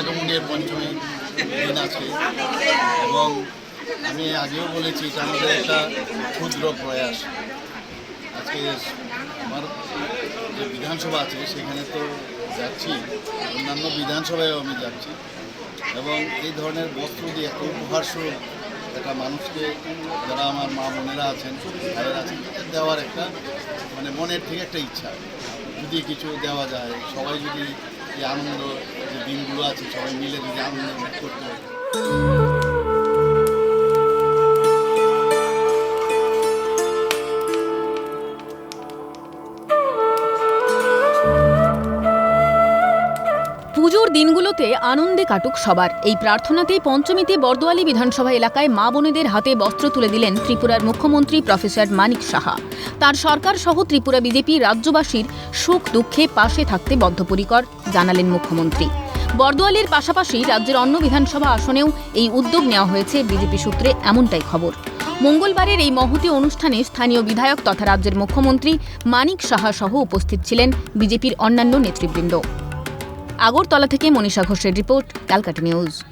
আগমনের পঞ্চমী দিন আছে। এবং আমি আগেও বলেছি এটা আমাদের একটা ক্ষুদ্র প্রয়াস। আজকে আমার যে বিধানসভা আছে, সেখানে তো যাচ্ছি। অন্যান্য বিধানসভায়ও আমি যাচ্ছি। এবং এই ধরনের বস্ত্র দিয়ে একটা উপহার একটা মানুষকে যারা আমার মা বোনেরা আছেন তাদের আছেন, তাদের দেওয়ার একটা মানে মনের থেকে একটা ইচ্ছা। যদি কিছু দেওয়া যায়, সবাই যদি এই আনন্দ যে দিনগুলো আছে সবাই মিলে যদি আনন্দ করতে পুজোর দিনগুলোতে আনন্দে কাটুক সবার। এই প্রার্থনাতেই পঞ্চমীতে বর্দোয়ালি বিধানসভা এলাকায় মা বোনেদের হাতে বস্ত্র তুলে দিলেন ত্রিপুরার মুখ্যমন্ত্রী প্রফেসর মানিক সাহা। তার সরকার সহ ত্রিপুরা বিজেপি রাজ্যবাসীর সুখ দুঃখে পাশে থাকতে বদ্ধপরিকর, জানালেন মুখ্যমন্ত্রী। বর্দোয়ালির পাশাপাশি রাজ্যের অন্য বিধানসভা আসনেও এই উদ্যোগ নেওয়া হয়েছে বিজেপি সূত্রে এমনটাই খবর। মঙ্গলবারের এই মহতি অনুষ্ঠানে স্থানীয় বিধায়ক তথা রাজ্যের মুখ্যমন্ত্রী মানিক সাহা সহ উপস্থিত ছিলেন বিজেপির অন্যান্য নেতৃবৃন্দ। আগরতলা থেকে মনীষা ঘোষের রিপোর্ট ক্যালকাটা নিউজ।